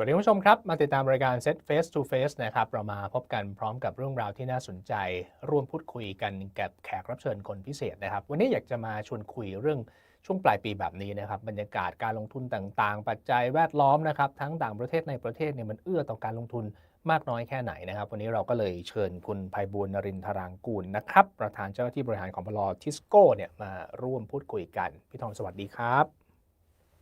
สวัสดีคุณผู้ชมครับ มาติดตามรายการ Set Face to Face นะครับ เรามาพบกันพร้อมกับเรื่องราวที่น่าสนใจ ร่วมพูดคุยกันกับแขกรับเชิญคนพิเศษนะครับ วันนี้อยากจะมาชวนคุยเรื่องช่วงปลายปีแบบนี้นะครับ บรรยากาศการลงทุนต่างๆ ปัจจัยแวดล้อมนะครับ ทั้งต่างประเทศในประเทศเนี่ยมันเอื้อต่อการลงทุนมากน้อยแค่ไหนนะครับ วันนี้เราก็เลยเชิญคุณภัยบูลนรินทรางกูลนะครับ ประธานเจ้าหน้าที่บริหารของบลทิสโก้เนี่ยมาร่วมพูดคุยกันพี่ทองสวัสดีครับ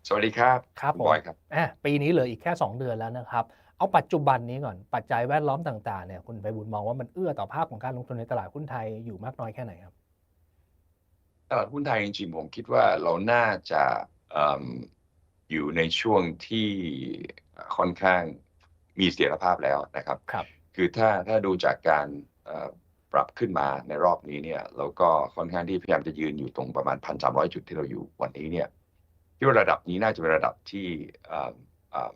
สวัสดีครับครับณผมบอยครับอะปีนี้เหลืออีกแค่ 2 เดือนแล้วนะครับ เอาปัจจุบันนี้ก่อนปัจจัยแวดล้อมต่างๆเนี่ยคุณไปบุญมองว่ามันเอื้อต่อภาพของการลงทุนในตลาดหุ้นไทยอยู่มากน้อยแค่ไหนครับ ตลาดหุ้นไทยจริงๆผมคิดว่าเราน่าจะเอิ่มอยู่ในช่วงที่ค่อนข้างมีเสถียรภาพแล้วนะครับครับ คือถ้าถ้าดูจากการเอ่อปรับขึ้นมาในรอบนี้เนี่ยเราก็ค่อนข้างที่พยายามจะยืนอยู่ตรงประมาณพันสามร้อยจุดที่เราอยู่วันนี้เนี่ย คิดว่าระดับนี้น่าจะเป็นระดับที่เอ่อเอ่อ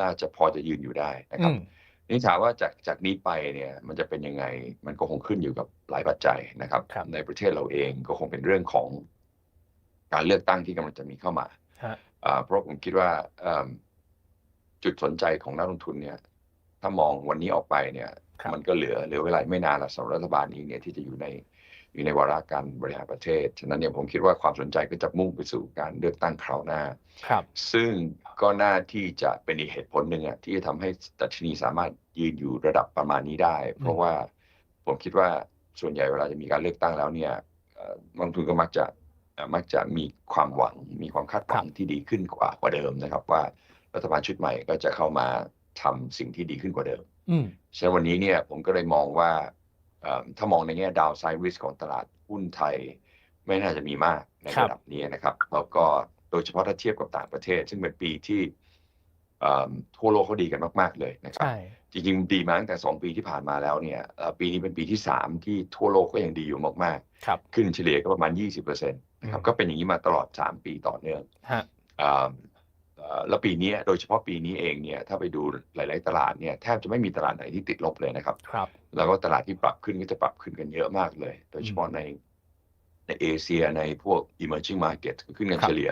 น่าจะพอจะยืนอยู่ได้นะครับอืมนี่ถามว่าจากจากนี้ไปเนี่ยมันจะเป็นยังไงมันก็คงขึ้นอยู่กับหลายปัจจัยนะครับครับในประเทศเราเองก็คงเป็นเรื่องของการเลือกตั้งที่กำลังจะมีเข้ามาฮะอ่าเพราะผมคิดว่าเอิ่มจุดสนใจของนักลงทุนเนี่ยถ้ามองวันนี้ออกไปเนี่ยครับมันก็เหลือเหลือเวลาไม่นานละสำหรับรัฐบาลนี้เนี่ยที่จะอยู่ใน อยู่ในวาระการบริหารประเทศ ฉะนั้นเนี่ยผมคิดว่าความสนใจก็จะมุ่งไปสู่การเลือกตั้งคราวหน้า ครับ ซึ่งก็น่าที่จะเป็นอีกเหตุผลหนึ่งอะที่จะทำให้ดัชนีสามารถยืนอยู่ระดับประมาณนี้ได้ เพราะว่าผมคิดว่าส่วนใหญ่เวลาจะมีการเลือกตั้งแล้วเนี่ยเอ่อนักลงทุนก็มักจะเอ่อมักจะมีความหวังมีความคาดหวังที่ดีขึ้นกว่ากว่าเดิมนะครับ ว่ารัฐบาลชุดใหม่ก็จะเข้ามาทำสิ่งที่ดีขึ้นกว่าเดิม อืม ฉะนั้นวันนี้เนี่ยผมก็เลยมองว่าเอิ่ม ถ้ามองในแง่ดาวไซด์ริสของตลาดหุ้นไทย ไม่น่าจะมีมากในครับระดับนี้นะครับแล้วก็โดยเฉพาะถ้าเทียบกับต่างประเทศ ซึ่งเป็นปีที่เอิ่มทั่วโลกเขาดีกันมาก ๆ เลยนะครับใช่จริงๆดีมาตั้งแต่ 2 ปีที่ผ่านมาแล้วเนี่ยเอ่อปีนี้เป็นปีที่ 3 ที่ทั่วโลกก็ยังดีอยู่มากครับๆขึ้นเฉลี่ยก็ประมาณ 20%นะครับอืมก็เป็นอย่างนี้มาตลอด 3 ปีต่อเนื่องฮะอ่าเอ่อแล้วปีนี้โดยเฉพาะปีนี้เองเนี่ยถ้าไปดูหลาย ๆ ตลาดเนี่ยแทบจะไม่มีตลาดไหนที่ติดลบเลยนะครับครับ แล้วก็ตลาดที่ปรับขึ้นก็จะปรับขึ้นกันเยอะมากเลย โดยเฉพาะในในเอเชียในพวก emerging market ก็ขึ้นกันครับเฉลี่ย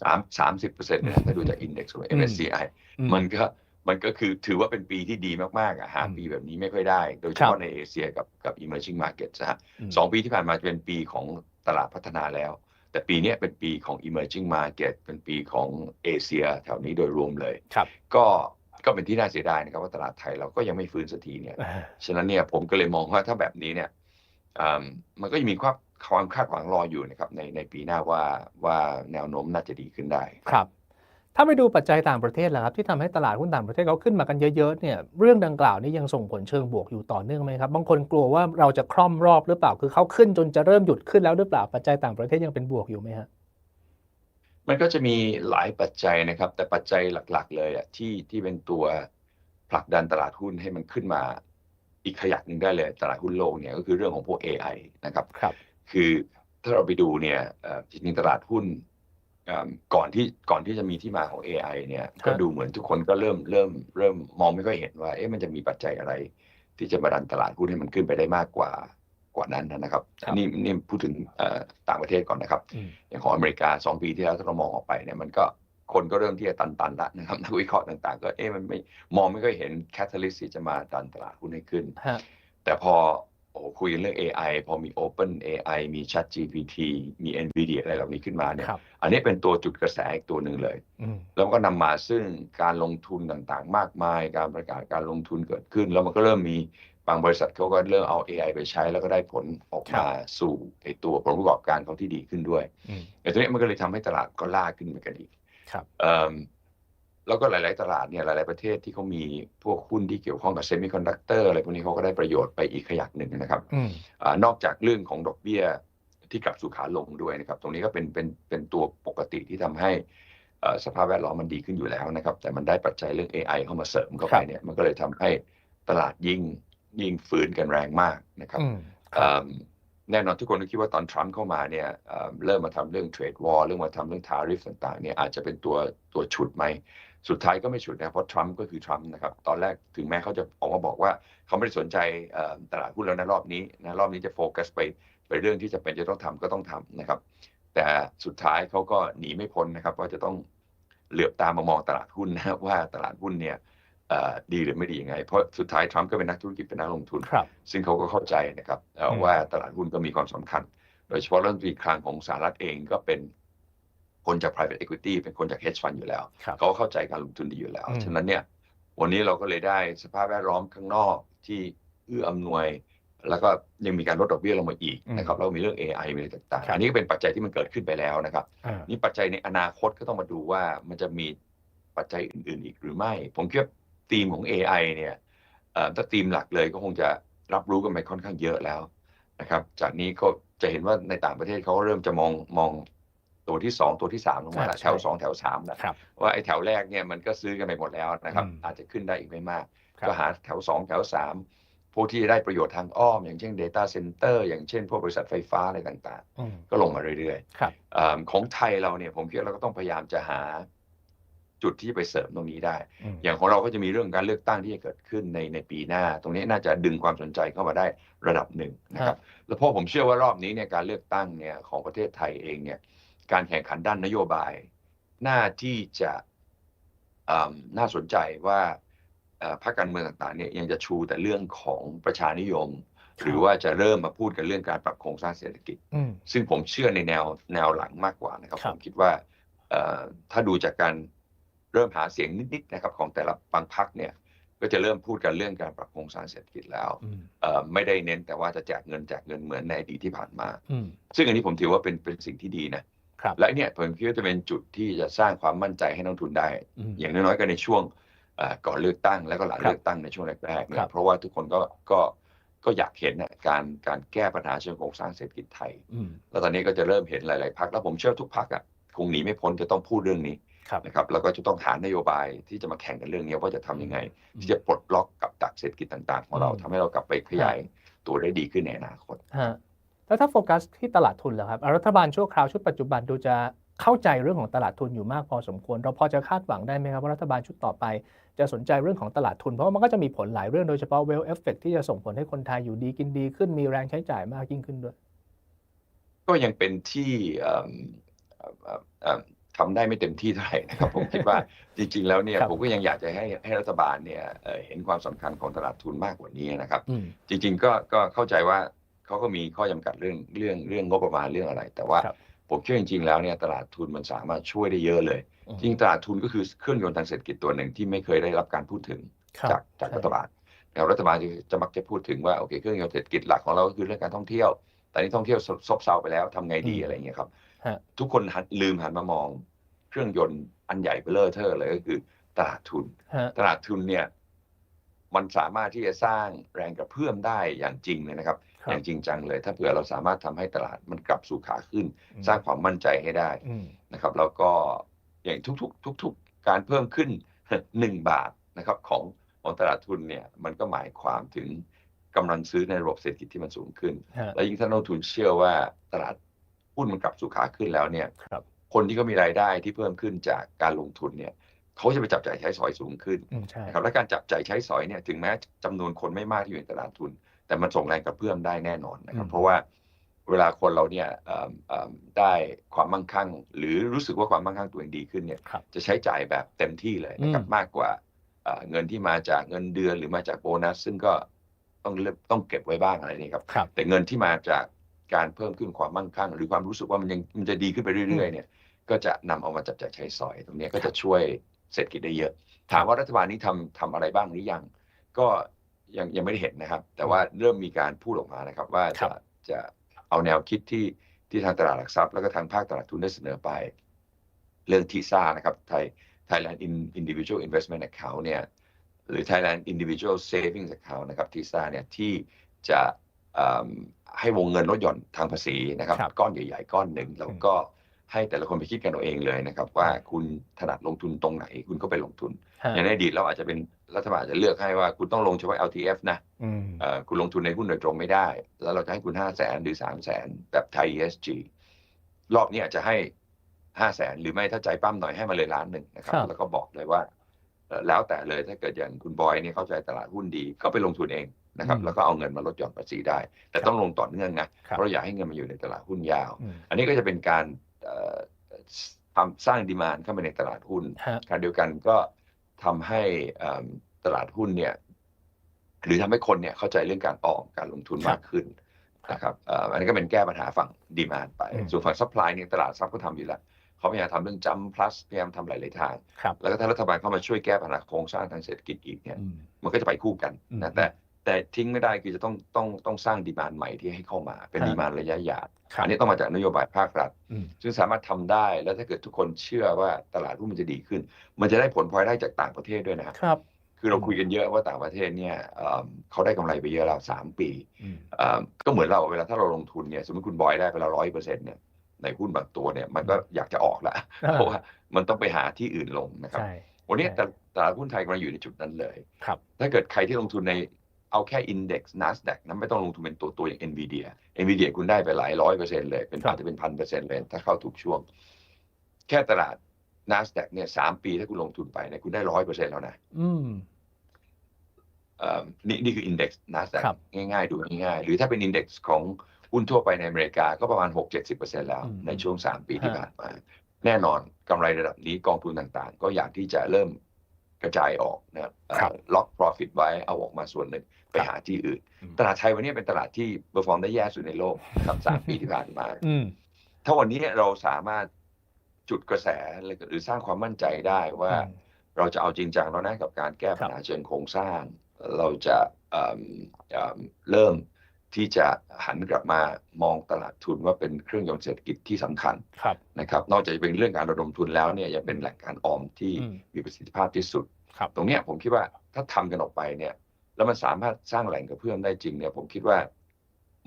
สามสามสิบเปอร์เซ็นต์นะถ้าดูจาก index ของอืม MSCI อืมันก็มันก็คือถือว่าเป็นปีที่ดีมากๆอะหาอืมปีแบบนี้ไม่ค่อยได้ โดยเฉครัพาะบในเอเชียกับกับ emerging market นะฮะมสองปีที่ผ่านมาจะเป็นปีของตลาดพัฒนาแล้ว แต่ปีเนี้ยเป็นปีของ emerging market เป็นปีของเอเชียแถวนี้โดยรวมเลยครับก็ ก็เป็นที่น่าเสียดายนะครับว่าตลาดไทยเราก็ยังไม่ฟื้นสักทีเนี่ยอ่าฉะนั้นเนี่ยผมก็เลยมองว่าถ้าแบบนี้เนี่ยอ่ามันก็ยังมีความความคาดหวังรออยู่นะครับในในปีหน้าว่าว่าแนวโน้มน่าจะดีขึ้นได้ครับ ถ้าไปดูปัจจัยต่างประเทศล่ะครับที่ทำให้ตลาดหุ้นต่างประเทศเขาขึ้นมากันเยอะๆเนี่ยเรื่องดังกล่าวนี่ยังส่งผลเชิงบวกอยู่ต่อเนื่องไหมครับบางคนกลัวว่าเราจะคล่อมรอบหรือเปล่าคือเขาขึ้นจนจะเริ่มหยุดขึ้นแล้วหรือเปล่าปัจจัยต่างประเทศยังเป็นบวกอยู่ไหมฮะ มันก็จะมีหลายปัจจัยนะครับ แต่ปัจจัยหลัก ๆ เลยอะที่ที่เป็นตัวผลักดันตลาดหุ้นให้มันขึ้นมาอีกขยักหนึ่งได้เลยตลาดหุ้นโลกเนี่ยก็คือเรื่องของพวก AI นะครับครับคือถ้าเราไปดูเนี่ยเอ่อจริงๆตลาดหุ้นเอิ่มก่อนที่ก่อนที่จะมีที่มาของ AI เนี่ยก็ดูเหมือนทุกคนก็เริ่มเริ่มเริ่มมองไม่ค่อยเห็นว่าเอ๊ะมันจะมีปัจจัยอะไร ที่จะมาดันตลาดหุ้นให้มันขึ้นไปได้มากกว่า กว่านั้นนะครับครับนี่นี่พูดถึงเอ่อต่างประเทศก่อนนะครับอืมอย่างของอเมริกาสองปีที่แล้วถ้าเรามองออกไปเนี่ยมันก็คนก็เริ่มที่จะตันๆละนะครับนักวิเคราะห์ต่างๆ ก็เอ๊ะมันไม่มองไม่ค่อยเห็นแคตตาลิสที่จะมาดันตลาดหุ้นให้ขึ้นฮะแต่พอโอ้โหคุยกันเรื่อง AI พอมี Open AI มี Chat GPT มี NVIDIA อะไรเหล่านี้ขึ้นมาเนี่ยครับอันนี้เป็นตัวจุดกระแสอีกตัวหนึ่งเลยอืมแล้วก็นำมาซึ่งการลงทุนต่างๆ มากมาย การประกาศการลงทุนเกิดขึ้น แล้วมันก็เริ่มมี บางบริษัทเขาก็เริ่มเอา AI ไปใช้แล้วก็ได้ผลออกมาสู่ไอตัวผลประกอบการเขาที่ดีขึ้นด้วยอืมไอ้ตัวนี้มันก็เลยทำให้ตลาดก็ล่าขึ้นเหมือนกันอีกครับเอิ่มแล้วก็หลาย ๆ ตลาดเนี่ยหลาย ๆ ประเทศที่เขามีพวกหุ้นที่เกี่ยวข้องกับเซมิคอนดักเตอร์อะไรพวกนี้เขาก็ได้ประโยชน์ไปอีกขยักหนึ่งนะครับอืมอานอกจากเรื่องของดอกเบี้ยที่กลับสู่ขาลงด้วยนะครับ ตรงนี้ก็เป็นเป็นเป็นตัวปกติที่ทำให้เอ่อสภาพแวดล้อมมันดีขึ้นอยู่แล้วนะครับ แต่มันได้ปัจจัยเรื่อง AI เข้ามาเสริมเข้าไปเนี่ยมันก็เลยทำให้ตลาดยิ่ง ยิ่งฟื้นกันแรงมากนะครับอืมเอิ่มแน่นอนทุกคนก็คิดว่าตอนทรัมป์เข้ามาเนี่ยเอิ่มเริ่มมาทำเรื่องเทรดวอร์เริ่มมาทำเรื่องทาริฟต่างๆเนี่ยอาจจะเป็นตัวตัวฉุดไหมสุดท้ายก็ไม่ฉุดนะเพราะทรัมป์ก็คือทรัมป์นะครับตอนแรกถึงแม้เขาจะออกมาบอกว่าเขาไม่ได้สนใจเอิ่มตลาดหุ้นแล้วนะรอบนี้นะรอบนี้จะโฟกัสไปไปเรื่องที่จะเป็นจะต้องทำก็ต้องทำนะครับ แต่สุดท้ายเขาก็หนีไม่พ้นนะครับว่าจะต้องเหลือบตามมามองตลาดหุ้นนะว่าตลาดหุ้นเนี่ยเอ่อ ดีหรือไม่ดียังไง เพราะสุดท้ายทรัมป์ก็เป็นนักธุรกิจเป็นนักลงทุนครับซึ่งเขาก็เข้าใจนะครับเอ่ออมว่าตลาดหุ้นก็มีความสำคัญ โดยเฉพาะรัฐมนตรีคลังของสหรัฐเองก็เป็นคนจาก private equity เป็นคนจาก hedge fund อยู่แล้วครับเขาเข้าใจการลงทุนดีอยู่แล้วอืมฉะนั้นเนี่ยวันนี้เราก็เลยได้สภาพแวดล้อมข้างนอกที่เอื้ออำนวย แล้วก็ยังมีการลดดอกเบี้ยลงมาอีกนะครับแล้วมีเรื่อง AI มีอะไรต่างครับๆอันนี้ก็เป็นปัจจัยที่มันเกิดขึ้นไปแล้วนะครับอ่านี่ปัจจัยในอนาคตก็ต้องมาดูว่ามันจะมีปัจจัยอื่น ๆ อีกหรือไม่ ผมคิดว่า ธีมของ AI เนี่ยเอ่อถ้าธีมหลักเลยก็คงจะรับรู้กันไปค่อนข้างเยอะแล้วนะครับ จากนี้ก็จะเห็นว่าในต่างประเทศเขาเริ่มจะมองมองตัวที่สองตัวที่สามลงมาแล้วใช่แถวสองแถวสามแล้วครับว่าไอ้แถวแรกเนี่ยมันก็ซื้อกันไปหมดแล้วนะครับอืมอาจจะขึ้นได้อีกไม่มากครับก็หาแถวสองแถวสามพวกที่ได้ประโยชน์ทางอ้อม อย่างเช่น Data Center อย่างเช่น พวกบริษัทไฟฟ้าอะไรต่างอืมๆก็ลงมาเรื่อยครับๆเออของไทยเราเนี่ยผมคิดว่าเราก็ต้องพยายามจะหา จุดที่จะไปเสริมตรงนี้ได้อืมอย่างของเราก็จะมีเรื่องการเลือกตั้งที่จะเกิดขึ้นในในปีหน้า ตรงนี้น่าจะดึงความสนใจเข้ามาได้ระดับหนึ่งนะครับ แล้วเพราะผมเชื่อว่ารอบนี้เนี่ยการเลือกตั้งเนี่ยของประเทศไทยเองเนี่ย การแข่งขันด้านนโยบายน่าที่จะอืมน่าสนใจว่าเอ่อพรรคการเมืองต่างๆเนี่ยยังจะชูแต่เรื่องของประชานิยมครับหรือว่าจะเริ่มมาพูดกันเรื่องการปรับโครงสร้างเศรษฐกิจอืมซึ่งผมเชื่อในแนวแนวหลังมากกว่านะครับครัผบมคิดว่าเอ่อถ้าดูจากการ เริ่มหาเสียงนิดๆนะครับของแต่ละบางพรรคเนี่ยก็จะเริ่มพูดกันเรื่องการปรับโครงสร้างเศรษฐกิจแล้วอืมเอ่อไม่ได้เน้นแต่ว่าจะแจกเงินแจกเงินเหมือนในอดีตที่ผ่านมาอืมซึ่งอันนี้ผมถือว่าเป็นเป็นสิ่งที่ดีนะครับและเนี่ยผมคิดว่าจะเป็นจุดที่จะสร้างความมั่นใจให้นักลงทุนได้อืมอย่างน้อยๆก็ในช่วงเอ่อก่อนเลือกตั้งแล้วก็หลังครับเลือกตั้งในช่วงแรกๆเนี่ครัยบเพราะว่าทุกคนก็ก็ก็อยากเห็นนะการการแก้ปัญหาเชิงโครงสร้างเศรษฐกิจไทยอืมแล้วตอนนี้ก็จะเริ่มเห็นหลาย ๆพักแล้วผมเชื่อทุกพักอะคงหนีไม่พ้นจะต้องพูดเรื่องนี้ครับ นะครับแล้วก็จะต้องหานโยบายที่จะมาแข่งกันเรื่องนี้ว่าจะทำยังไง ที่จะปลดล็อกกับดักเศรษฐกิจต่างๆ ของเราอืมทำให้เรากลับไปขยายตัวได้ดีขึ้นในอนาคตฮะแล้วถ้าโฟกัสที่ตลาดทุนเหรอครับอะรัฐบาลชั่วคราวชุดปัจจุบันดูจะเข้าใจเรื่องของตลาดทุนอยู่มากพอสมควร เราพอจะคาดหวังได้ไหมครับว่ารัฐบาลชุดต่อไป จะสนใจเรื่องของตลาดทุนเพราะว่ามันก็จะมีผลหลายเรื่องโดยเฉพาะเวลเอฟเฟกที่จะส่งผลให้คนไทยอยู่ดีกินดีขึ้นมีแรงใช้จ่ายมากยิ่งขึ้นด้วย ก็ยังเป็นที่ เอิ่มเอ่อเอ่อเอ่อทำได้ไม่เต็มที่เท่าไหร่นะครับผมคิดว่าจริง ๆ แล้วเนี่ยครับผมก็ยังอยากจะให้ให้รัฐบาลเนี่ยเอ่อเห็นความสำคัญของตลาดทุนมากกว่านี้นะครับอืมจริง ๆ ก็ก็เข้าใจว่าเขาก็มีข้อจำกัดเรื่องเรื่องเรื่องงบประมาณเรื่องอะไร แต่ว่าครับผมเชื่อจริง ๆ แล้วเนี่ยตลาดทุนมันสามารถช่วยได้เยอะเลยอืมจริงตลาดทุนก็คือเครื่องยนต์ทางเศรษฐกิจตัวหนึ่งที่ไม่เคยได้รับการพูดถึงครับจากจากรัฐบาลแล้วรัฐบาลจะจะมักจะพูดถึงว่าโอเคเครื่องยนต์เศรษฐกิจหลักของเราก็คือเรื่องการท่องเที่ยว แต่นี่ท่องเที่ยวซบซบเซาไปแล้วทำไงดีอืมอะไรอย่างเงี้ยครับฮะ ทุกคนหันลืมหันมามอง เครื่องยนต์อันใหญ่เบลอเทอร์เลยก็คือตลาดทุนฮะตลาดทุนเนี่ย มันสามารถที่จะสร้างแรงกระเพื่อมได้อย่างจริงเลยนะครับครัอบย่างจริงจังเลย ถ้าเผื่อเราสามารถทำให้ตลาดมันกลับสู่ขาขึ้นอืมสร้างความมั่นใจให้ได้อืมนะครับ แล้วก็อย่างทุก ๆ ทุก ๆ การเพิ่มขึ้นหนึ่งบาทนะครับ ของของตลาดทุนเนี่ยมันก็หมายความถึงกำลังซื้อในระบบเศรษฐกิจที่มันสูงขึ้นฮะและยิ่งถ้านักลงทุนเชื่อว่าตลาด หุ้นมันกลับสู่ขาขึ้นแล้วเนี่ยครับคนที่เขามีรายได้ที่เพิ่มขึ้นจากการลงทุนเนี่ยเขาจะไปจับจ่ายใช้สอยสูงขึ้นอืมใช่นะครับและการจับจ่ายใช้สอยเนี่ยถึงแม้จำนวนคนไม่มากที่อยู่ในตลาดทุน แต่มันส่งแรงกระเพื่อมได้แน่นอนนะครับอืมเพราะว่าเวลาคนเราเนี่ยเอิ่มเอิ่มได้ความมั่งคั่ง หรือรู้สึกว่าความมั่งคั่งตัวเองดีขึ้นเนี่ยครับจะใช้จ่ายแบบเต็มที่เลยนะครับอืมมากกว่าเอ่อเงินที่มาจากเงินเดือนหรือมาจากโบนัส ซึ่งก็ต้องเลือกต้องเก็บไว้บ้างอะไรนี่ครับครับแต่เงินที่มาจาก การเพิ่มขึ้นความมั่งคั่ง หรือความรู้สึกว่ามันยังมันจะดีขึ้นไปเรื่อยๆเนี่ยก็จะนำเอามาจับจ่ายใช้สอย ตรงเนี้ยก็จะช่วยเศรษฐกิจได้เยอะ ถามว่ารัฐบาลนี้ทำทำอะไรบ้างหรือยัง ก็ยังยังไม่ได้เห็นนะครับ แต่ว่าเริ่มมีการพูดออกมานะครับ ว่าครัจะบจะเอาแนวคิดที่ที่ทางตลาดหลักทรัพย์ แล้วก็ทางภาคตลาดทุนได้เสนอไป เรื่องทีซ่านะครับไทย Thailand In- Individual Investment Account เนี่ยหรือ Thailand Individual Savings Account นะครับทีซ่าเนี่ยที่จะเอิ่ม ให้วงเงินลดหย่อนทางภาษีนะครับครับ ก้อนใหญ่ๆก้อนหนึ่งแล้วก็ให้แต่ละคนไปคิดกันเอาเองเลยนะครับ ว่าคุณถนัดลงทุนตรงไหน คุณก็ไปลงทุนฮะอย่างในอดีตเราอาจจะเป็นรัฐบาลอาจจะเลือกให้ว่าคุณต้องลงเฉพาะ LTF นะอืมเอ่อคุณลงทุนในหุ้นโดยตรงไม่ได้ แล้วเราจะให้คุณห้าแสนหรือสามแสนแบบไทย ESG รอบนี้อาจจะให้ห้าแสนหรือไม่ถ้าใจปั้มหน่อยให้มาเลยล้านหนึ่งนะครับครับแล้วก็บอกเลยว่าเอ่อแล้วแต่เลยถ้าเกิดอย่างคุณบอยเนี่ยเข้าใจตลาดหุ้นดีก็ไปลงทุนเอง นะครับแล้วก็เอาเงินมาลดหย่อนภาษีได้ แต่ต้องลงต่อเนื่องนะครับเพราะเราอยากให้เงินมาอยู่ในตลาดหุ้นยาวอืมอันนี้ก็จะเป็นการเอ่อทำสร้างดีมานเข้ามาในตลาดหุ้นฮะขณะเดียวกันก็ทำให้เอิ่มตลาดหุ้นเนี่ยหรือทำให้คนเนี่ยเข้าใจเรื่องการออมการลงทุนครับมากขึ้นนะครับเอ่ออันนี้ก็เป็นแก้ปัญหาฝั่งดีมานไปอืมส่วนฝั่งซัพพลายเนี่ยตลาดซับก็ทำอยู่แล้วเขาพยายามทำเรื่องจัม plus พยายามทำหลายๆทางครับแล้วก็ถ้ารัฐบาลเข้ามาช่วยแก้ปัญหาโครงสร้างทางเศรษฐกิจอีกเนี่ยอืมมันก็จะไปคู่กันอืมนะแต่ แต่ทิ้งไม่ได้คือจะต้องต้องต้องสร้างดีมานใหม่ที่ให้เข้ามา เป็นฮะดีมานระยะยาวครับอันนี้ต้องมาจากนโยบายภาครัฐอืมซึ่งสามารถทำได้แล้วถ้าเกิดทุกคนเชื่อว่าตลาดหุ้นมันจะดีขึ้น มันจะได้ผลพลอยได้จากต่างประเทศด้วยนะครับครับคือเราอืมคุยกันเยอะว่าต่างประเทศเนี่ยเอิ่มเขาได้กำไรไปเยอะแล้วสามปีอืมเอิ่มก็เหมือนเราเวลาถ้าเราลงทุนเนี่ยสมมติคุณบอยได้ไปแล้วร้อยเปอร์เซ็นต์เนี่ยในหุ้นบางตัวเนี่ยมันก็อยากจะออกละอ่าเพราะว่ามันต้องไปหาที่อื่นลงนะครับใช่วันนี้ใช่แต่ตลาดหุ้นไทยกำลังอยู่ในจุดนั้นเลยครับถ้าเกิดใครที่ลงทุนใน เอาแค่ Index NASDAQ นั้นไม่ต้องลงทุนเป็นตัวตัวอย่าง NVIDIA NVIDIA คุณได้ไปหลายร้อยเปอร์เซ็นต์เลย เป็นครับอาจจะเป็นพันเปอร์เซ็นต์เลย ถ้าเข้าถูกช่วง แค่ตลาด NASDAQ เนี่ยสามปีถ้าคุณลงทุนไปเนี่ยคุณได้ร้อยเปอร์เซ็นต์แล้วนะอืมเอ่อนี่นี่คือ Index NASDAQ ครับง่ายๆ ดูง่ายๆ หรือถ้าเป็น Index ของหุ้นทั่วไปในอเมริกาก็ประมาณ 6-70%แล้วอืมในช่วง 3 ปีที่ฮะผ่านมา แน่นอนกำไรระดับนี้กองทุนต่างๆ ก็อยากที่จะเริ่ม กระจายออกนะครับล็อก profit ไว้เอาออกมาส่วนหนึ่งไปหาที่อื่นอืมตลาดไทยวันนี้เป็นตลาดที่เ e อร์ฟอร์มได้แย่สุดในโลกครับสามปีที่ผ่านมาอืมถ้าวันนี้เราสามารถจุดกระแสหรือสร้างความมั่นใจได้ว่าเราจะเอาจริงจังแล้วนะกับการแก้ปัญหาเชิงโครงสร้าง เราจะเอิ่มเอิ่มเริ่ม ที่จะหันกลับมามองตลาดทุนว่าเป็นเครื่องยนต์เศรษฐกิจที่สำคัญครับนะครับ นอกจากจะเป็นเรื่องการระดมทุนแล้วเนี่ยยังเป็นแหล่งการออมที่อืมมีประสิทธิภาพที่สุดครับตรงเนี้ยผมคิดว่าถ้าทำกันออกไปเนี่ยแล้วมันสามารถสร้างแหล่งกระเพื่อมได้จริงเนี่ยผมคิดว่า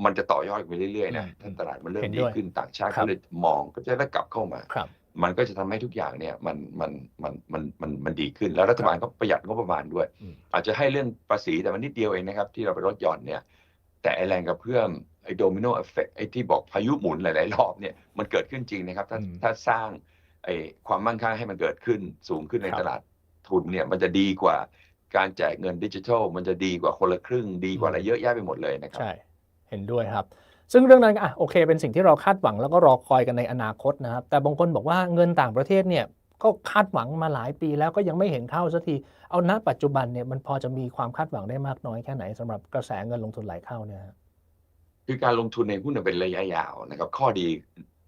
มันจะต่อยอดไปเรื่อยๆนะอืมถ้าตลาดมันเริ่เห็มนดีด้วยขึ้นต่างชาติครับก็เลยมองก็จะได้กลับเข้ามาครับมันก็จะทำให้ทุกอย่างเนี่ยมันมันมันมันมันมันดีขึ้น แล้วรัฐบาลก็ประหยัดงบประมาณด้วยอืมอาจจะให้เรื่องภาษีแต่มันนิดเดียวเองนะครับ ที่เราไปลดหย่อนเนี่ย แต่ไอแรงกระเพื่อมไอโดมิโนเอฟเฟกไอที่บอกพายุหมุนหลาย ๆ รอบเนี่ยมันเกิดขึ้นจริงนะครับ ถ้าอืมถ้าสร้างไอความมั่งคั่งให้มันเกิดขึ้นสูงขึ้นในครับ ตลาดทุนเนี่ยมันจะดีกว่าการแจกเงินดิจิทัล มันจะดีกว่าคนละครึ่งดีกว่าอะไรเยอะแยะไปหมดเลยนะครับ ใช่ เห็นด้วยครับ ซึ่งเรื่องนั้นอะโอเค เป็นสิ่งที่เราคาดหวังแล้วก็รอคอยกันในอนาคตนะครับ แต่บางคนบอกว่าเงินต่างประเทศเนี่ย ก็คาดหวังมาหลายปีแล้วก็ยังไม่เห็นเข้าสักที เอาณปัจจุบันเนี่ยมันพอจะมีความคาดหวังได้มากน้อยแค่ไหนสำหรับกระแสเงินลงทุนไหลเข้าเนี่ยฮะคือการลงทุนในหุ้นมันเป็นระยะยาวนะครับ ข้อดี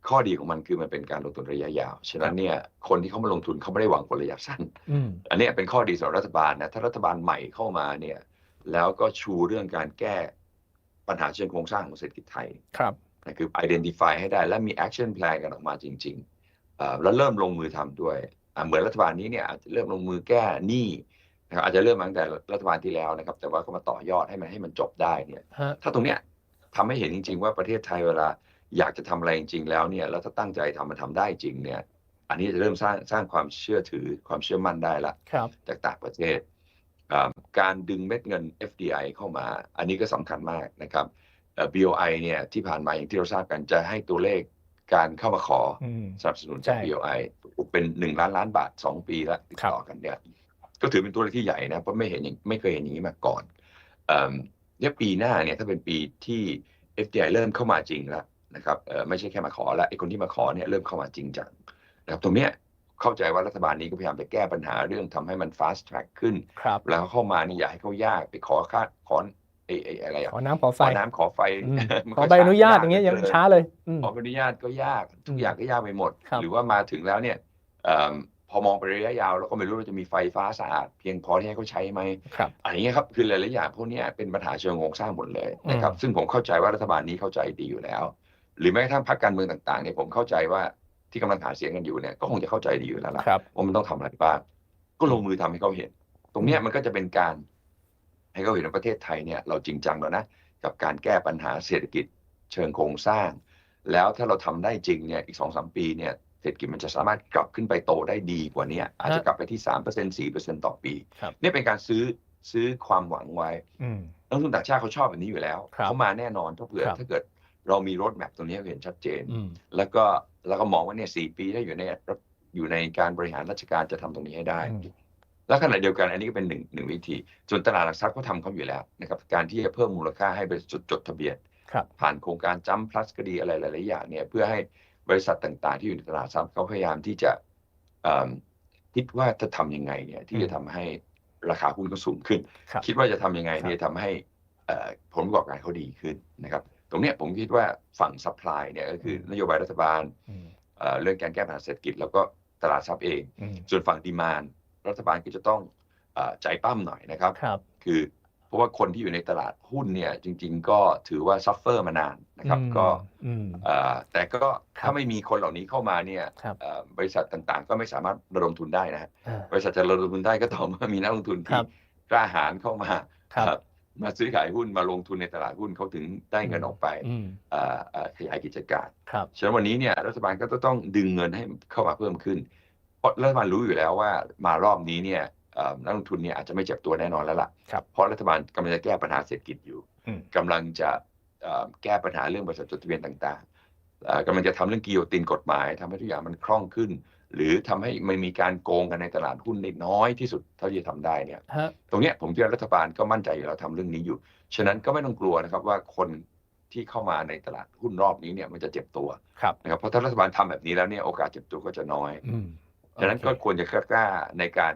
ข้อดีของมันคือมันเป็นการลงทุนระยะยาว ฉะนั้นเนี่ยคนที่เขามาลงทุนเขาไม่ได้หวังผลระยะสั้นอืมอันเนี้ยเป็นข้อดีสำหรับรัฐบาลนะ ถ้ารัฐบาลใหม่เข้ามาเนี่ยแล้วก็ชูเรื่องการแก้ปัญหาเชิงโครงสร้างของเศรษฐกิจไทย ครับนะคือ identify ให้ได้และมี action plan กันออกมาจริงๆเอ่อ แล้วเริ่มลงมือทำด้วยอะเหมือนรัฐบาลนี้เนี่ยอาจจะเริ่มลงมือแก้หนี้นะครับอาจจะเริ่มมาตั้งแต่รัฐบาลที่แล้วนะครับ แต่ว่าก็มาต่อยอดให้มันให้มันจบได้เนี่ยฮะถ้าตรงเนี้ยทำให้เห็นจริง ๆ ว่าประเทศไทยเวลาอยากจะทำอะไรจริงๆแล้วเนี่ยแล้วถ้าตั้งใจทำมันทำได้จริงเนี่ย อันนี้จะเริ่มสร้างสร้างความเชื่อถือความเชื่อมั่นได้ละครับจากต่างประเทศอ่าการดึงเม็ดเงิน FDI เข้ามา อันนี้ก็สำคัญมากนะครับเอ่อ BOI เนี่ยที่ผ่านมาอย่างที่เราทราบกันจะให้ตัวเลข การเข้ามาขออืมสนับสนุนจากใช่ BOI เป็นหนึ่งล้านล้านบาทสองปีแล้วติดต่อกันเนี่ย ก็ถือเป็นตัวเลขที่ใหญ่นะ เพราะไม่เห็นอย่างไม่เคยเห็นอย่างนี้มาก่อนเอิ่มเนี่ยปีหน้าเนี่ยถ้าเป็นปีที่ FDI เริ่มเข้ามาจริงแล้วนะครับเอ่อไม่ใช่แค่มาขอแล้วไอ้คนที่มาขอเนี่ยเริ่มเข้ามาจริงจังนะครับตรงเนี้ยเข้าใจว่ารัฐบาลนี้ก็พยายามจะแก้ปัญหาเรื่องทำให้มัน fast track ขึ้นครับแล้วเข้ามานี่อย่าให้เขายากไปขอค่าขอ ไอ้ไอ้อะไรอะขอน้ำขอขไฟอน้ำขอไฟอืมมันขอก็ใบอนุญาตอย่างเงี้ยยังหลืช้าเลยอืมขอใบอนุญาตก็ยากทุกอย่างก็ยากไปหมดครับหรือว่ามาถึงแล้วเนี่ยเอิ่มพอมองไประยะยาวแล้วก็ไม่รู้ว่าจะมีไฟฟ้าสะอาดเพียงพอที่ให้เขาใช้ไหมครับอะไรอย่างเงี้ยครับคือหลายๆอย่างพวกเนี้ยเป็นปัญหาเชิงโครงสร้างหมดเลยนะครับอืมซึ่งผมเข้าใจว่ารัฐบาลนี้เข้าใจดีอยู่แล้ว หรือแม้กระทั่งพรรคการเมืองต่างๆเนี่ยผมเข้าใจว่าที่กำลังหาเสียงกันอยู่เนี่ยก็คงจะเข้าใจดีอยู่แล้วล่ะครับว่ามันต้องทำอะไรบ้างก็ลงมือทำให้เขาเห็น ตรงเนี้ยมันก็จะเป็นการ ให้เขาเห็นว่าประเทศไทยเนี่ยเราจริงจังแล้วนะกับการแก้ปัญหาเศรษฐกิจเชิงโครงสร้าง แล้วถ้าเราทำได้จริงเนี่ยอีกสองสามปีเนี่ยเศรษฐกิจมันจะสามารถกลับขึ้นไปโตได้ดีกว่าเนี้ยอาจจะกลับไปที่สามเปอร์เซ็นสี่เปอร์เซ็นต่อปีครับเนี่ยเป็นการซื้อซื้อความหวังไว้อืมนักลงทุนต่างชาติเขาชอบแบบนี้อยู่แล้วครับเขามาแน่นอนถ้าเผื่อครับถ้าเกิดเรามีรถแมพตรงนี้ให้เห็นชัดเจนอืมแล้วก็แล้วก็มองว่าเนี่ยสี่ปีถ้าอยู่ในอยู่ในการบริหารราชการจะทำตรงนี้ให้ได้อืม แล้วขณะเดียวกันอันนี้ก็เป็นหนึ่งหนึ่งวิธีส่วนตลาดหลักทรัพย์เขาทำเขาอยู่แล้วนะครับการที่จะเพิ่มมูลค่าให้บริษัทจดทะเบียนครับผ่านโครงการจัม plus ก็ดีอะไรหลาย ๆ อย่างเนี่ยเพื่อให้บริษัทต่าง ๆ ที่อยู่ในตลาดหลักทรัพย์เขาพยายามที่จะเอิ่มคิดว่าจะทำยังไงเนี่ยที่จะทำให้ราคาหุ้นเขาสูงขึ้นครับคิดว่าจะทำยังไงครับเนี่ยทำให้เอ่อผลประกอบการเขาดีขึ้นนะครับตรงเนี้ยผมคิดว่าฝั่งซัพพลายเนี่ยก็คืออืมนโยบายรัฐบาลอืมเอ่อเรื่องการแก้ปัญหาเศรษฐกิจ แล้วก็ตลาดทรัพย์เองอืมส่วนฝั่งดีมาน รัฐบาลก็จะต้องเอ่อใจปั้มหน่อยนะครับครับคือเพราะว่าคนที่อยู่ในตลาดหุ้นเนี่ยจริง ๆ ก็ถือว่าซัฟเฟอร์มานานนะครับอืมก็อืมเอ่อแต่ก็ครับถ้าไม่มีคนเหล่านี้เข้ามาเนี่ยครับเอ่อบริษัทต่างๆ ก็ไม่สามารถระดมทุนได้นะฮะอ่าบริษัทจะระดมทุนได้ก็ต่อเมื่อมีนักลงทุนคที่รับกล้าหาญเข้ามาครับเอ่อมาซื้อขายหุ้นมาลงทุนในตลาดหุ้นเขาถึงได้เงินออกไปอืมเอ่อเอ่อขยายกิจการครับฉะนั้นวันนี้เนี่ยรัฐบาลก็ต้องดึงเงินให้เข้ามาเพิ่มขึ้น เพราะรัฐบาลรู้อยู่แล้วว่ามารอบนี้เนี่ยเอ่อนักลงทุนเนี่ยอาจจะไม่เจ็บตัวแน่นอนแล้วล่ะครับเพราะรัฐบาลกำลังจะแก้ปัญหาเศรษฐกิจอยู่อืมกำลังจะเอ่อแก้ปัญหาเรื่องบริษัทจดทะเบียนต่างๆเอ่อกำลังจะทำเรื่องกิโยตินกฎหมายทำให้ทุกอย่างมันคล่องขึ้น หรือทำให้ไม่มีการโกงกันในตลาดหุ้นได้น้อยที่สุดเท่าที่จะทำได้เนี่ยฮะตรงเนี้ยผมคิดว่ารัฐบาลก็มั่นใจอยู่แล้วทำเรื่องนี้อยู่ ฉะนั้นก็ไม่ต้องกลัวนะครับว่าคนที่เข้ามาในตลาดหุ้นรอบนี้เนี่ยมันจะเจ็บตัวครับนะครับเพราะถ้ารัฐบาลทำแบบนี้แล้วเนี่ยโอกาสเจ็บตัวก็จะน้อย อืมฉะนั้นก็โอเคควรจะกล้าในการ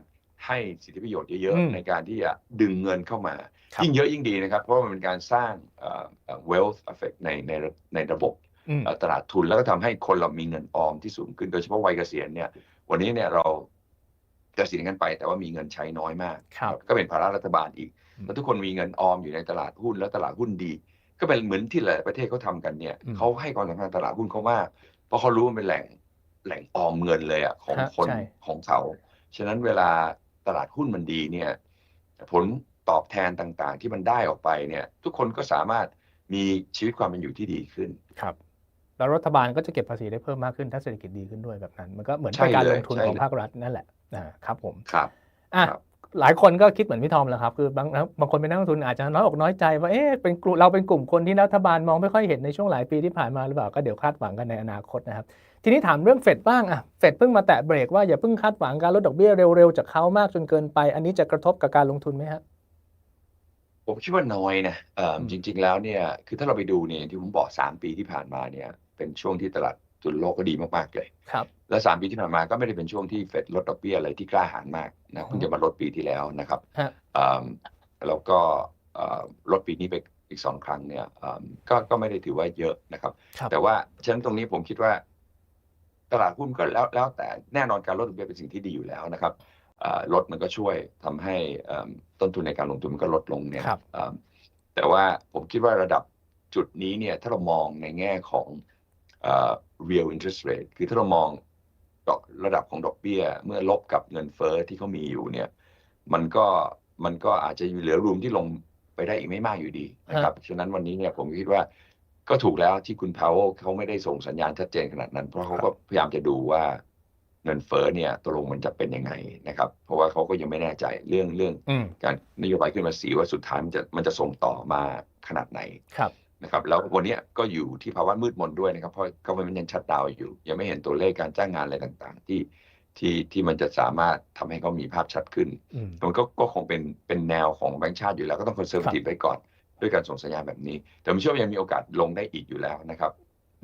ให้สิทธิประโยชน์เยอะอืมๆในการที่จะดึงเงินเข้ามาครับยิ่งเยอะยิ่งดีนะครับ เพราะว่ามันเป็นการสร้างเอ่อเอ่อ wealth effect ในในในระบบอืมเอ่อตลาดทุนแล้วก็ทำให้คนเรามีเงินออมที่สูงขึ้นโดยเฉพาะวัยเกษียณเนี่ย วันนี้เนี่ยเราเกษียณกันไป แต่ว่ามีเงินใช้น้อยมากครับก็เป็นภาระรัฐบาลอีกอืมแล้วทุกคนมีเงินออมอยู่ในตลาดหุ้นแล้วตลาดหุ้นดี ก็เป็นเหมือนที่หลายประเทศเขาทำกันเนี่ยอืมเขาให้ความสำคัญตลาดหุ้นเขามากเพราะเขารู้ว่ามันเป็นแหล่ง แหล่งออมเงินเลยอะของฮะคนใช่ของเขา ฉะนั้นเวลาตลาดหุ้นมันดีเนี่ย ผลตอบแทนต่างๆ ที่มันได้ออกไปเนี่ย ทุกคนก็สามารถมีชีวิตความเป็นอยู่ที่ดีขึ้นครับ แล้วรัฐบาลก็จะเก็บภาษีได้เพิ่มมากขึ้นถ้าเศรษฐกิจดีขึ้นด้วยแบบนั้น มันก็เหมือนใช่เป็นการเลลยงทุนใช่ของเลยภาครัฐนั่นแหละอ่าครับผมครับอะครับหลายคนก็คิดเหมือนพี่ทอมแหละครับคือบางบางคนเป็นนักลงทุนอาจจะน้อยอกน้อยใจว่าเอ๊ะเป็นกลุ่มเราเป็นกลุ่มคนที่รัฐบาลมองไม่ค่อยเห็นในช่วงหลายปีที่ผ่านมาหรือเปล่าก็เดี๋ยวคาดหวังกันในอนาคตนะครับ ทีนี้ถามเรื่องเฟดบ้างอะเฟดเพิ่งมาแตะเบรกว่าอย่าเพิ่งคาดหวังการลดดอกเบี้ยเร็วๆจากเขามากจนเกินไป อันนี้จะกระทบกับการลงทุนไหมฮะผมคิดว่าน้อยนะเอ่ออืมจริง ๆ แล้วเนี่ยคือถ้าเราไปดูเนี่ยที่ผมบอกสามปีที่ผ่านมาเนี่ยเป็นช่วงที่ตลาดทุนโลกก็ดีมากๆเลยครับและสามปีที่ผ่านมาก็ไม่ได้เป็นช่วงที่เฟดลดดอกเบี้ยอะไรที่กล้าหาญมากนะเพิ่งจะมาลดปีที่แล้วนะครับฮะอืมแล้วก็เอ่อลดปีนี้ไปอีกสองครั้งเนี่ยอืมก็ก็ไม่ได้ถือว่าเยอะนะครับครับ แต่ว่าฉะนั้นตรงนี้ผมคิดว่า ตลาดหุ้นก็แล้วแล้วแต่แน่นอนการลดดอกเบี้ยเป็นสิ่งที่ดีอยู่แล้วนะครับเอ่อลดมันก็ช่วยทำให้เอิ่มต้นทุนในการลงทุนมันก็ลดลงเนี่ยครับเอิ่มแต่ว่าผมคิดว่าระดับจุดนี้เนี่ยถ้าเรามองในแง่ของเอ่อ real interest rate คือถ้าเรามองดอกระดับของดอกเบี้ย เมื่อลบกับเงินเฟ้อที่เขามีอยู่เนี่ยมันก็มันก็อาจจะเหลือรูมที่ลงไปได้อีกไม่มากอยู่ดีนะครับฉะนั้นวันนี้เนี่ยผมคิดว่า ก็ถูกแล้วที่คุณพาวเวลเขาไม่ได้ส่งสัญญาณชัดเจนขนาดนั้น เพราะเขาก็พยายามจะดูว่าเงินเฟ้อเนี่ยตกลงมันจะเป็นยังไงนะครับ เพราะว่าเขาก็ยังไม่แน่ใจเรื่องเรื่องอืมการนโยบายขึ้นภาษีว่าสุดท้ายมันจะมันจะส่งต่อมาขนาดไหนครับนะครับ แล้ววันเนี้ยก็อยู่ที่ภาวะมืดมนด้วยนะครับ เพราะก็มันยังชัดดาวน์อยู่ ยังไม่เห็นตัวเลขการจ้างงานอะไรต่างๆ ที่ที่ที่มันจะสามารถทำให้เขามีภาพชัดขึ้นอืมมันก็ก็คงเป็นเป็นแนวของแบงก์ชาติอยู่แล้วก็ต้องคอนเซอร์ v ทีฟไว้ก่อน ด้วยการส่งสัญญาณแบบนี้ แต่ผมเชื่อว่ายังมีโอกาสลงได้อีกอยู่แล้วนะครับ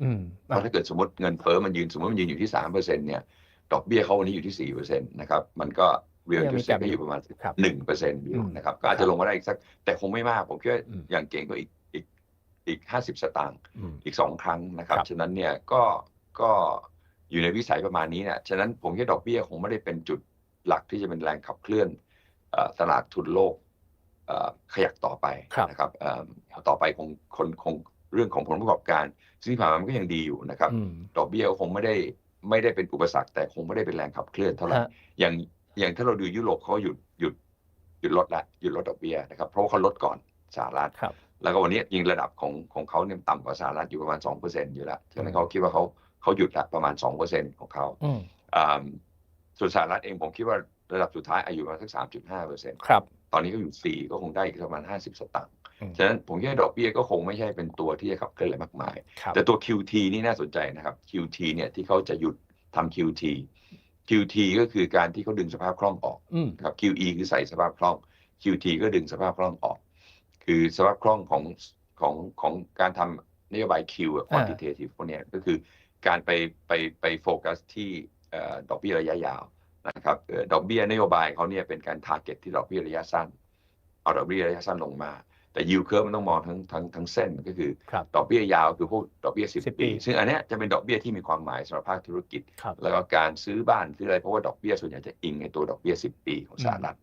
อืมเพราะถ้าเกิดสมมติเงินเฟ้อมันยืนสมมติมันยืนอยู่ที่สามเปอร์เซ็นเนี่ยดอกเบี้ยเขาวันนี้อยู่ที่สี่เปอร์เซ็นต์นะครับมันก็เรียลยังมีจุดเซ็ gap ก็อยู่ประมาณครับหนึ่งเปอร์เซ็นต์อยู่อืมนะครับก็อาจจะลงมาได้อีกสัก แต่คงไม่มาก ผมคิดว่าอืมอย่างเก่งก็อีกอีกอีกห้าสิบสตางค์อืมอีกสองครั้งนะครับครับฉะนั้นเนี่ยก็ก็อยู่ในวิสัยประมาณนี้เนี่ยฉะนั้นผมคิดดอกเบี้ยคงไม่ได้เป็นจุดหลักที่จะเป็นแรงขับเคลื่อนเอ่อตลาดทุนโลกเอ่อ ขยักต่อไปครับนะครับเอ่อต่อไปคงคนคงเรื่องของผลประกอบการซึ่งที่ผ่านมามันก็ยังดีอยู่นะครับอืมดอกเบี้ยก็คงไม่ได้ไม่ได้เป็นอุปสรรคแต่คงไม่ได้เป็นแรงขับเคลื่อนเท่าไหร่ฮะอย่างอย่างถ้าเราดูยุโรปเขาหยุดหยุดหยุดลดละหยุดลดดอกเบี้ยนะครับเพราะว่าเขาลดก่อนสหรัฐครับแล้วก็วันนี้ยิงระดับของของเขาเนี่ยต่ำกว่าสหรัฐอยู่ประมาณสองเปอร์เซ็นอยู่แล้วฉะนั้อืนมเขาคิดว่าเขาเขาหยุดละประมาณสองเปอร์เซ็นของเขาอืมอ่าส่วนสหรัฐเองผมคิดว่าระดับสุดท้ายอายุประมาณสักสามจุดห้าเปอร์เซ็นครับ ตอนนี้ก็อยู่สี่ก็คงได้อีกประมาณห้าสิบสตางค์อืมฉะนั้นผมคิดว่าดอกเบี้ยก็คงไม่ใช่เป็นตัวที่จะขับเคลื่อนอะไรมากมายครับแต่ตัว QT นี่น่าสนใจนะครับ QT เนี่ยที่เขาจะหยุดทำ QT QT ก็คือการที่เขาดึงสภาพคล่องออกอืมนะครับ QE คือใส่สภาพคล่อง QT ก็ดึงสภาพคล่องออก คือสภาพคล่องของของของการทำนโยบาย Q อะอ่า quantitative พวกเนี้ยก็คือการไปไปไปโฟกัสที่เอ่อดอกเบี้ยระยะยาว นะครับเอ่อดอกเบี้ยนโยบายเขาเนี่ยเป็นการทาร์เก็ตที่ดอกเบี้ยระยะสั้น เอาดอกเบี้ยระยะสั้นลงมา แต่ยิวเคิร์มันต้องมองทั้งทั้งทั้งเส้นก็คือครับดอกเบี้ยยาวคือพวกดอกเบี้ย10 10ปีปี ซึ่งอันเนี้ยจะเป็นดอกเบี้ยที่มีความหมายสำหรับภาคธุรกิจครับแล้วก็การซื้อบ้านซื้ออะไรเพราะว่าดอกเบี้ยส่วนใหญ่จะอิงในตัวดอกเบี้ย10ปีของสหรัฐ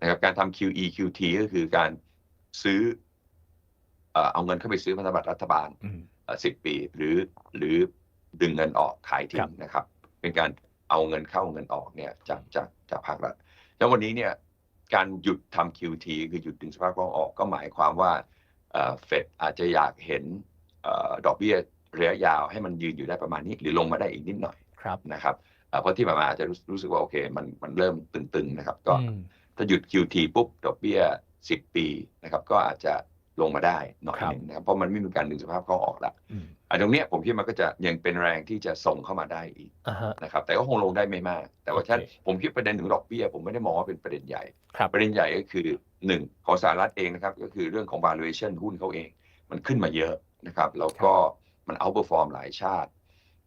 นะครับการทำ QE QT ก็คือการซื้อเอ่อเอาเงินเข้าไปซื้อพันธบัตรรัฐบาลอืมสิบปี หรือหรือดึงเงินออกขายทิ้ครังบนะครับ เป็นการ เอาเงินเข้าเงินออกเนี่ยจากจากจากภาครัฐแล้ววันนี้เนี่ยการหยุดทำ QT คือหยุดดึงสภาพคล่องออกก็หมายความว่าเฟดอาจจะอยากเห็นเออดอกเบี้ยระยะยาวให้มันยืนอยู่ได้ประมาณนี้ หรือลงมาได้อีกนิดหน่อยครับนะครับเอ่อเพราะที่ผ่านมาอาจจะรู้รู้สึกว่าโอเคมันมันเริ่มตึงๆนะครับก็อืมถ้าหยุด QT ปุ๊บดอกเบี้ย 10 ปีนะครับก็อาจจะลงมาได้หน่อยครับหนึงนะครับเพราะมันไม่มีการดึงสภาพคล่องออกแล้ว อืมอันตรงเนี้ยผมคิดว่ามันก็จะยังเป็นแรงที่จะส่งเข้ามาได้อีกอ่าฮะ นะครับ แต่ก็คงลงได้ไม่มาก แต่ว่าโอเคถ้าผมคิดประเด็นถึงดอกเบี้ย ผมไม่ได้มองว่าเป็นประเด็นใหญ่ ครับ ประเด็นใหญ่ก็คือหนึ่งของสหรัฐเองนะครับ ก็คือเรื่องของ valuation หุ้นเขาเอง มันขึ้นมาเยอะนะครับ แล้วก็มัน outperform หลายชาติ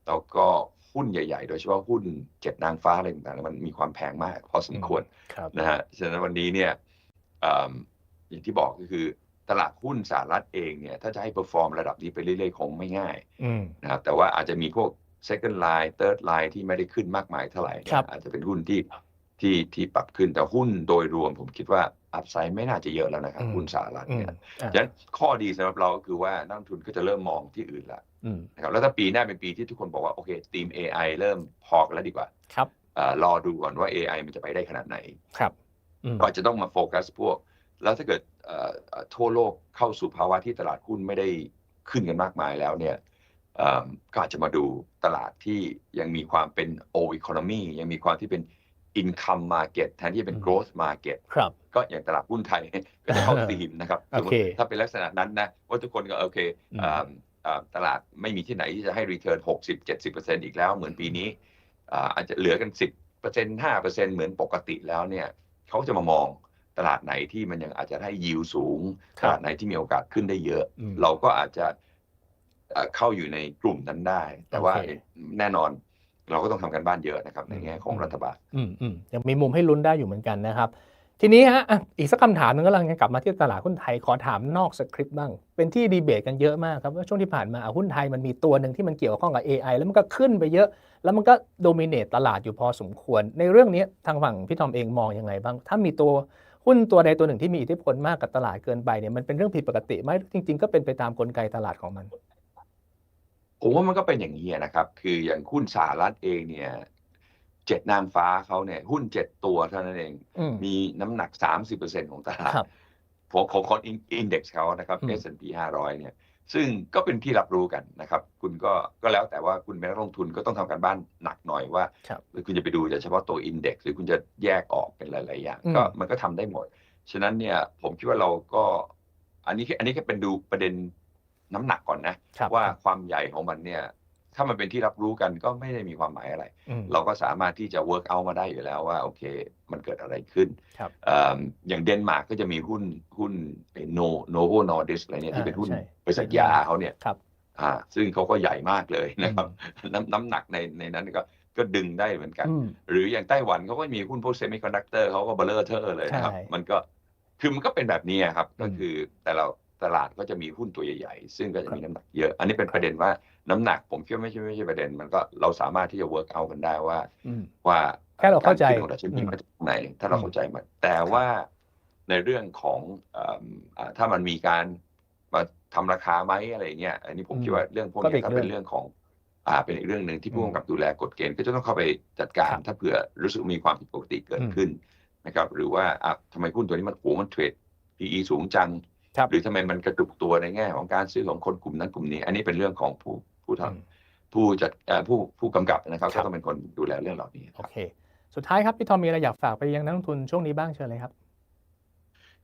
แล้วก็หุ้นใหญ่ ๆ โดยเฉพาะหุ้นเจ็ดนางฟ้าอะไรต่างๆ มันมีความแพงมากพอสมควร ครับ นะฮะ ฉะนั้นวันนี้เนี่ยเอิ่มอย่างที่บอกก็คือ ตลาดหุ้นสหรัฐเองเนี่ยถ้าจะให้ perform ระดับนี้ไปเรื่อยๆ คงไม่ง่ายอืมนะครับแต่ว่าอาจจะมีพวก second line third line ที่ไม่ได้ขึ้นมากมายเท่าไหร่เนี่ยครับอาจจะเป็นหุ้นที่ที่ที่ปรับขึ้นแต่หุ้นโดยรวมผมคิดว่า upside ไม่น่าจะเยอะแล้วนะครับอืมหุ้นสหรัฐอืมเนี่ยอ่าฉะนั้นข้อดีสำหรับเราก็คือว่านักลงทุนก็จะเริ่มมองที่อื่นละอืมนะครับแล้วถ้าปีหน้าเป็นปีที่ทุกคนบอกว่าโอเคทีม AI เริ่มพอกันแล้วดีกว่าครับเอ่อรอดูก่อนว่า AI มันจะไปได้ขนาดไหนครับอืมก็อาจจะต้องมาโฟกัสพวก แล้วถ้าเกิดเอ่อเอ่อ ทั่วโลกเข้าสู่ภาวะที่ตลาดหุ้นไม่ได้ขึ้นกันมากมายแล้วเนี่ยเอิ่มก็อาจจะมาดูตลาดที่ยังมีความเป็น old economy ยังมีความที่เป็น income market แทนที่จะเป็นอืม growth market ครับก็อย่างตลาดหุ้นไทยก็จะเข้าธีมนะครับโอเคถ้าเป็นลักษณะนั้นนะว่าทุกคนก็โอเคอืมเอิ่มเอ่อตลาดไม่มีที่ไหนที่จะให้ return 60-70%อีกแล้วเหมือนปีนี้อ่าอาจจะเหลือกัน 10% 5%เหมือนปกติแล้วเนี่ยเขาจะมามอง ตลาดไหนที่มันยังอาจจะให้ยิวสูงคตรับลาดไหนที่มีโอกาสขึ้นได้เยอะอืมเราก็อาจจะเอ่อเข้าอยู่ในกลุ่มนั้นได้ แต่ว่าโอเคแน่นอนเราก็ต้องทำกันบ้านเยอะนะครับในแง่ของอืมรัฐบาลอืมอืมยังมีมุมให้ลุ้นได้อยู่เหมือนกันนะครับ ทีนี้ฮะอะอีกสักคำถามหนึงก็ลังจะกลับมาที่ตลาดหุ้นไทยขอถามนอกสคริปต์บ้าง เป็นที่ดีเบตกันเยอะมากครับว่าช่วงที่ผ่านมาอะหุ้นไทยมันมีตัวหนึ่งที่มันเกี่ยวข้องกับ AI แล้วมันก็ขึ้นไปเยอะ แล้วมันก็โดมิเนตตลาดอยู่พอสมควร ในเรื่องนี้ทางฝั่งพี่ทอมเองมองยังไงบ้าง ถ้ามีตัว หุ้นตัวใดตัวหนึ่งที่มีอิทธิพลมากกับตลาดเกินไปเนี่ยมันเป็นเรื่องผิดปกติไหมจริง ๆ ก็เป็นไปตามกลไกตลาดของมัน ผมว่ามันก็เป็นอย่างนี้นะครับ คืออย่างหุ้นสหรัฐเองเนี่ยเจ็ดนางฟ้าเขาเนี่ยหุ้นเจ็ดตัวเท่านั้นเองอืมมีน้ำหนัก30%ของตลาดครับของของของอินเด็กซ์เขานะครับอืม S&P 500 เนี่ย ซึ่งก็เป็นที่รับรู้กันนะครับ คุณก็ก็แล้วแต่ว่าคุณเป็นนักลงทุนก็ต้องทำการบ้านหนักหน่อยว่าครับคุณจะไปดูเฉพาะตัวอินเด็กซ์หรือคุณจะแยกออกเป็นหลาย ๆ อย่างอืมก็มันก็ทำได้หมด ฉะนั้นเนี่ยผมคิดว่าเราก็ อันนี้แค่อันนี้แค่เป็นดูประเด็นน้ำหนักก่อนนะครับว่าความใหญ่ของมันเนี่ย ถ้ามันเป็นที่รับรู้กันก็ไม่ได้มีความหมายอะไรอืมเราก็สามารถที่จะ work out มาได้อยู่แล้วว่า โอเค มันเกิดอะไรขึ้นครับเอิ่มอย่างเดนมาร์กก็จะมีหุ้นหุ้นโนโนโวนอร์ดิสอะไรเนี่ยที่เป็นหุ้นอ่าใช่บริษัทยาเขาเนี่ยครับอ่าซึ่งเขาก็ใหญ่มากเลยนะครับน้ำน้ำหนักในในนั้นก็ก็ดึงได้เหมือนกันอืมหรืออย่างไต้หวันเขาก็มีหุ้นพวกเซมิคอนดักเตอร์เขาก็เบลอเทอร์เลยนะครับใช่มันก็คือมันก็เป็นแบบนี้ครับอืมก็คือแต่เราตลาดก็จะมีหุ้นตัวใหญ่ๆ ซึ่งก็จะครับมีน้ำหนักเยอะ อันนี้เป็นประเด็นว่า น้ำหนักผมคิดว่าไม่ใช่ไม่ใช่ประเด็น มันก็เราสามารถที่จะ work out กันได้ว่าอืมว่าแค่เราเข้าใจกขึ้นของดัชนีอืมมาจากไหน ถ้าเราอืมเข้าใจมัน แต่ว่าในเรื่องของเอิ่มอ่าถ้ามันมีการมาทำราคาไหมอะไรอย่างเงี้ยอันนี้ผมอืมคิดว่าเรื่องพวกก็เป็นนี้อีกก็เป็นเรื่องเรื่องของอ่าเป็นอีกเรื่องหนึ่งที่ผู้อืมกำกับดูแลกฎเกณฑ์ก็จะต้องเข้าไปจัดการครับถ้าเผื่อรู้สึกมีความผิดปกติเกิดอืมขึ้นนะครับ หรือว่าอะทำไมหุ้นตัวนี้มันโหมันเทรด PE สูงจังครับหรือทำไมมันกระจุกตัวในแง่ของการซื้อของคนกลุ่มนั้นกลุ่มนี้ อันนี้เป็นเรื่องของผู้ ผู้ทำอืมผู้จัดเอ่อผู้ผู้กำกับนะครับครัก็บต้องเป็นคนดูแลเรื่องเหล่านี้คโอรับเค สุดท้ายครับพี่ทอมมีอะไรอยากฝากไปยังนักลงทุนช่วงนี้บ้างเชิญเลยครับ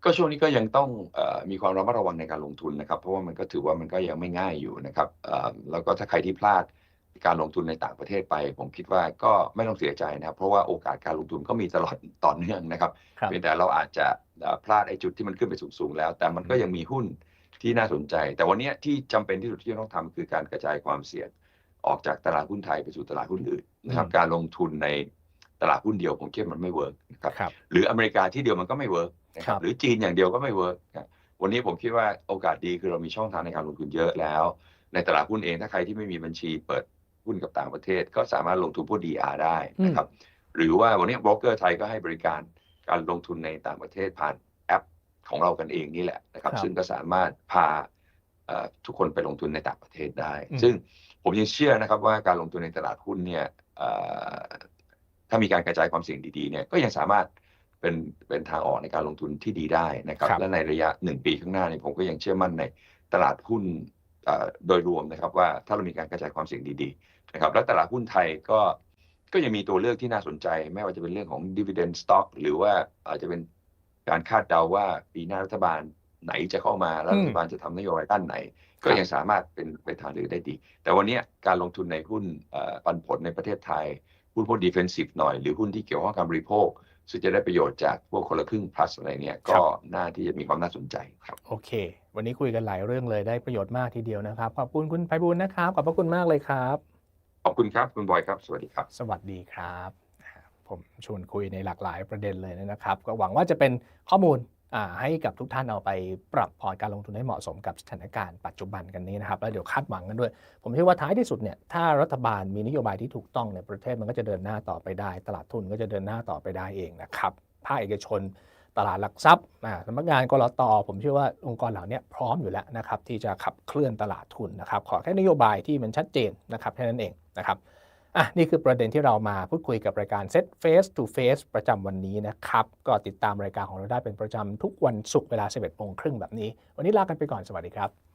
ก็ช่วงนี้ก็ยังต้องเออมีความระมัดระวังในการลงทุนนะครับ เพราะว่ามันก็ถือว่ามันก็ยังไม่ง่ายอยู่นะครับเอ่อแล้วก็ถ้าใครที่พลาดการลงทุนในต่างประเทศไป ผมคิดว่าก็ไม่ต้องเสียใจนะครับเพราะว่าโอกาสการลงทุนก็มีตลอดต่อเนื่องนะครับครับเพียงแต่เราอาจจะเอ่อพลาดไอ้จุดที่มันขึ้นไปสูงๆแล้ว แต่มันก็ยังมีหุ้น ที่น่าสนใจ แต่วันเนี้ยที่จำเป็นที่สุดที่จะต้องทำคือการกระจายความเสี่ยงออกจากตลาดหุ้นไทยไปสู่ตลาดหุ้นอื่นนะครับอืมการลงทุนในตลาดหุ้นเดียวผมคิดว่ามันไม่เวิร์กนะครับครับหรืออเมริกาที่เดียวมันก็ไม่เวิร์กนะคครัรับบหรือจีนอย่างเดียวก็ไม่เวิร์กนะวันนี้ผมคิดว่าโอกาสดีคือเรามีช่องทางในการลงทุนเยอะแล้ว ในตลาดหุ้นเองถ้าใครที่ไม่มีบัญชีเปิดหุ้นกับต่างประเทศ ก็สามารถลงทุนพวก DR ได้นะครับหรือว่าวันนี้บล็อกเกอร์ไทยก็ให้บริการการลงทุนในต่างประเทศผ่านแอป ของเรากันเองนี่แหละนะครับครับซึ่งก็สามารถพาเอ่อทุกคนไปลงทุนในต่างประเทศได้อืมซึ่งผมยังเชื่อนะครับว่าการลงทุนในตลาดหุ้นเนี่ยเอ่อถ้ามีการกระจายความเสี่ยงดีๆเนี่ยก็ยังสามารถเป็นเป็นทางออกในการลงทุนที่ดีได้นะครับครับและในระยะหนึ่งปีข้างหน้าเนี่ยผมก็ยังเชื่อมั่นในตลาดหุ้นเอ่อโดยรวมนะครับ ว่าถ้าเรามีการกระจายความเสี่ยงดีๆนะครับและตลาดหุ้นไทยก็ก็ยังมีตัวเลือกที่น่าสนใจ ไม่ว่าจะเป็นเรื่องของ dividend stock หรือว่าอาจจะเป็น การคาดเดาว่าปีหน้ารัฐบาลไหนจะเข้ามาแล้วอืมรัฐบาลจะทำนโยบายด้านไหน ก็ยังสามารถเป็นเป็นทางเลือกได้ดี แต่วันเนี้ยการลงทุนในหุ้นเอ่อปันผลในประเทศไทยหุ้นพวก defensive หน่อย หรือหุ้นที่เกี่ยวข้องกับการบริโภคซึ่งจะได้ประโยชน์จากพวกคนละครึ่ง plus อะไรเนี่ยก็น่าที่จะมีความน่าสนใจครับโอเค วันนี้คุยกันหลายเรื่องเลยได้ประโยชน์มากทีเดียวนะครับ ขอบคุณคุณไพบูลย์นะครับ ขอบพระคุณมากเลยครับ ขอบคุณครับ คุณบอยครับ สวัสดีครับ สวัสดีครับอ่า ผมชวนคุยในหลากหลายประเด็นเลยนะครับ ก็หวังว่าจะเป็นข้อมูลให้กับทุกท่านเอาไปปรับพอร์ตการลงทุนให้เหมาะสมกับสถานการณ์ปัจจุบันกันนี้นะครับ แล้วเดี๋ยวคาดหวังกันด้วย ผมเชื่อว่าท้ายที่สุดเนี่ยถ้ารัฐบาลมีนโยบายที่ถูกต้องเนี่ยประเทศมันก็จะเดินหน้าต่อไปได้ ตลาดทุนก็จะเดินหน้าต่อไปได้เองนะครับภาคเอกชนตลาดหลักทรัพย์สำนักงานกรตผมเชื่อว่าองค์กรเหล่านี้พร้อมอยู่แล้วนะครับที่จะขับเคลื่อนตลาดทุนนะครับ ขอแค่นโยบายที่มันชัดเจนนะครับแค่นั้นเองนะครับ อะนี่คือประเด็นที่เรามาพูดคุยกับรายการ Set Face to Face ประจำวันนี้นะครับ ก็ติดตามรายการของเราได้เป็นประจำทุกวันศุกร์เวลา 11โมงครึ่งแบบนี้ วันนี้ลากันไปก่อนสวัสดีครับ